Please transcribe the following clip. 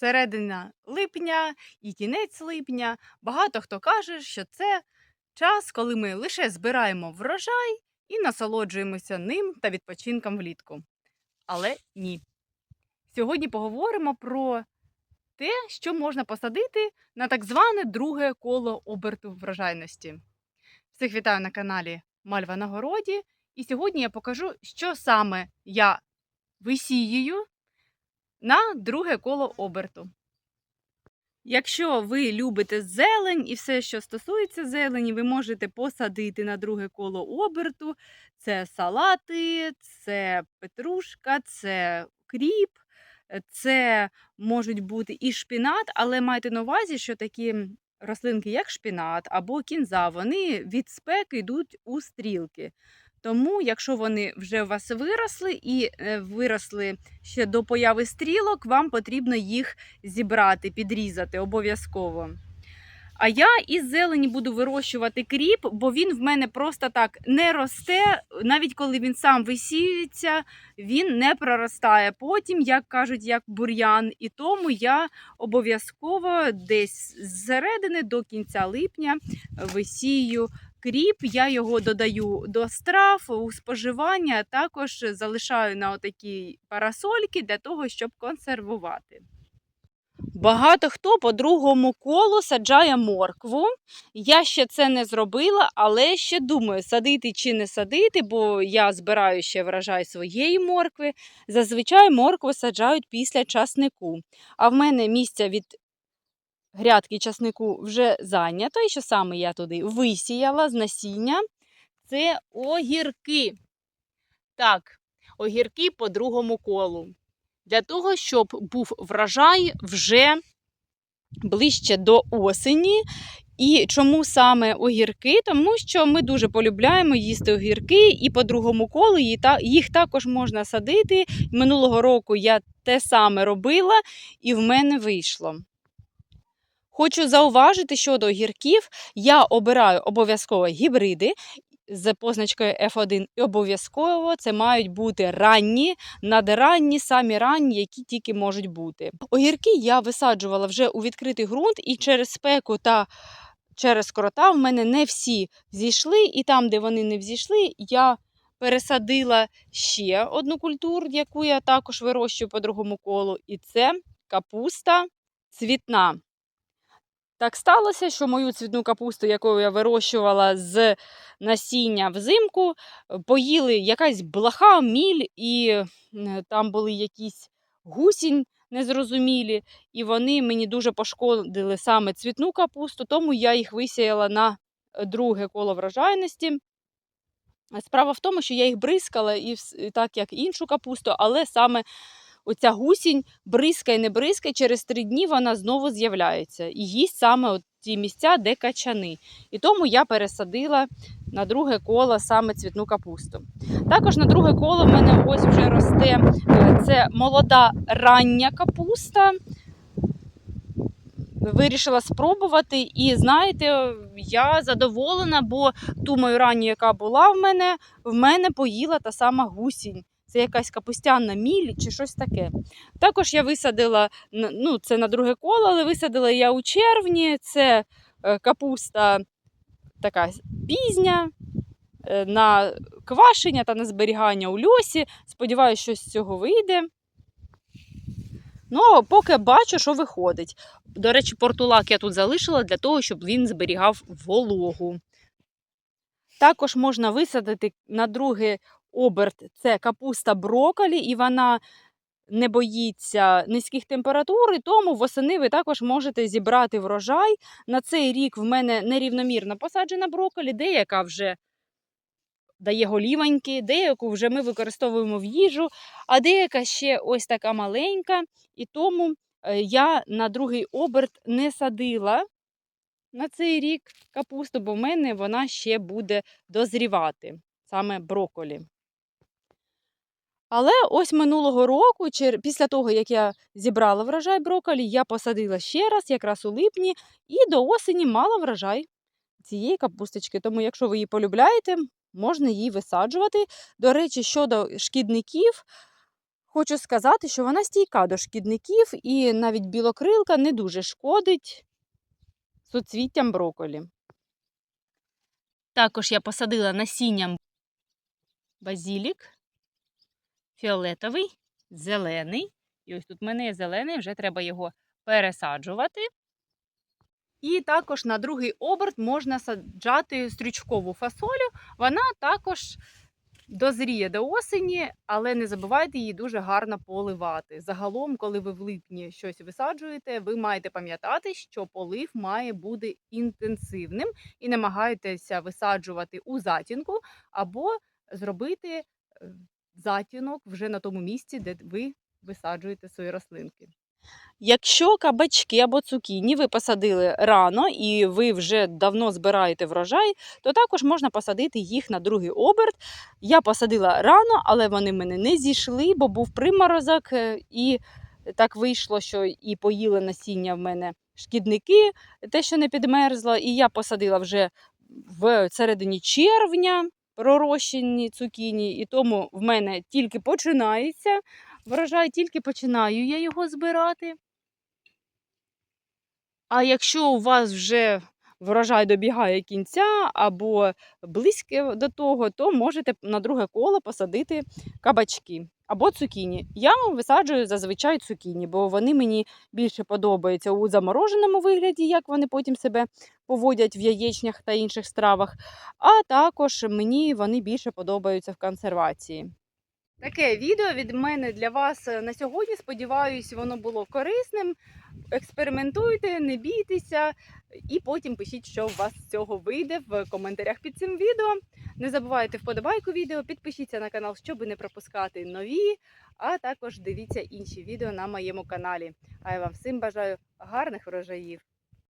середина липня і кінець липня. Багато хто каже, що це час, коли ми лише збираємо врожай і насолоджуємося ним та відпочинком влітку. Але ні. Сьогодні поговоримо про те, що можна посадити на так зване друге коло оберту врожайності. Всіх вітаю на каналі Мальва на городі. І сьогодні я покажу, що саме я висіюю на друге коло оберту. Якщо ви любите зелень і все, що стосується зелені, ви можете посадити на друге коло оберту. Це салати, це петрушка, це кріп, це можуть бути і шпінат, але майте на увазі, що такі рослинки, як шпінат або кінза, вони від спеки йдуть у стрілки. Тому, якщо вони вже у вас виросли і е, виросли ще до появи стрілок, вам потрібно їх зібрати, підрізати обов'язково. А я із зелені буду вирощувати кріп, бо він в мене просто так не росте. Навіть коли він сам висіюється, він не проростає потім, як кажуть, як бур'ян. І тому я обов'язково десь з середини до кінця липня висію кріп. Я його додаю до страв у споживання, також залишаю на отакій парасольки для того, щоб консервувати. Багато хто по другому колу саджає моркву. Я ще це не зробила, але ще думаю, садити чи не садити, бо я збираю ще врожай своєї моркви. Зазвичай моркву саджають після часнику. А в мене місця від грядки часнику вже зайнято. І що саме я туди висіяла з насіння? Це огірки. Так, огірки по другому колу для того, щоб був врожай вже ближче до осені. І чому саме огірки? Тому що ми дуже полюбляємо їсти огірки, і по другому колу їх також можна садити. Минулого року я те саме робила, і в мене вийшло. Хочу зауважити щодо огірків, я обираю обов'язково гібриди, з позначкою F1 і обов'язково це мають бути ранні, надранні, самі ранні, які тільки можуть бути. Огірки я висаджувала вже у відкритий ґрунт, і через спеку та через крота в мене не всі зійшли, і там, де вони не взійшли, я пересадила ще одну культуру, яку я також вирощую по другому колу, і це капуста цвітна. Так сталося, що мою цвітну капусту, яку я вирощувала з насіння взимку, поїли якась блаха, міль, і там були якісь гусінь незрозумілі, і вони мені дуже пошкодили саме цвітну капусту, тому я їх висіяла на друге коло врожайності. Справа в тому, що я їх бризкала і так як іншу капусту, але саме оця гусінь бризкає, не бризкає, через три дні вона знову з'являється і їсть саме от ті місця, де качани. І тому я пересадила на друге коло саме цвітну капусту. Також на друге коло в мене ось вже росте е, це молода рання капуста. Вирішила спробувати, і знаєте, я задоволена, бо ту мою ранню, яка була в мене, в мене поїла та сама гусінь це якась капустяна міль чи щось таке. Також я висадила, ну це на друге коло, але висадила я у червні. Це е, капуста така пізня. Е, на квашення та на зберігання у льосі. Сподіваюся, що з цього вийде. Ну, поки бачу, що виходить. До речі, портулак я тут залишила для того, щоб він зберігав вологу. Також можна висадити на друге оберт це капуста броколі, і вона не боїться низьких температур, і тому восени ви також можете зібрати врожай. На цей рік в мене нерівномірно посаджена броколі, деяка вже дає голіваньки, деяку вже ми використовуємо в їжу, а деяка ще ось така маленька. І тому е, я на другий оберт не садила. На цей рік капусту, бо в мене вона ще буде дозрівати, саме броколі. Але ось минулого року, після того, як я зібрала врожай брокколі, я посадила ще раз, якраз у липні, і до осені мала врожай цієї капусточки. Тому, якщо ви її полюбляєте, можна її висаджувати. До речі, щодо шкідників, Хочу сказати, що вона стійка до шкідників і навіть білокрилка не дуже шкодить суцвіттям броколі. Також я посадила насінням базілік, фіолетовий, зелений. І ось тут в мене є зелений, вже треба його пересаджувати. І також на другий оберт можна саджати стрючкову фасолю. Вона також дозріє до осені, але не забувайте її дуже гарно поливати. Загалом, коли ви в липні щось висаджуєте, ви маєте пам'ятати, що полив має бути інтенсивним і намагайтеся висаджувати у затінку або зробити е, затінок вже на тому місці, де ви висаджуєте свої рослинки. Якщо кабачки або цукіні ви посадили рано і ви вже давно збираєте врожай, то також можна посадити їх на другий оберт. Я посадила рано, але вони мене не зійшли, бо був приморозок, е, і так вийшло, що і поїли насіння в мене шкідники, те, що не підмерзло, і я посадила вже в середині червня пророщені цукіні, і тому в мене тільки починається врожай, тільки починаю я його збирати. А якщо у вас вже врожай добігає кінця або близьке до того, то можете на друге коло посадити кабачки або цукіні. Я висаджую зазвичай цукіні, бо вони мені більше подобаються у замороженому вигляді, як вони потім себе поводять в яєчнях та інших стравах. А також мені вони більше подобаються в консервації. Таке відео від мене для вас е, на сьогодні. Сподіваюсь, воно було корисним. Експериментуйте, не бійтеся, і потім пишіть, що у вас з цього вийде в коментарях під цим відео. Не забувайте вподобайку відео, підпишіться на канал, щоб не пропускати нові, а також дивіться інші відео на моєму каналі. А я вам всім бажаю гарних врожаїв!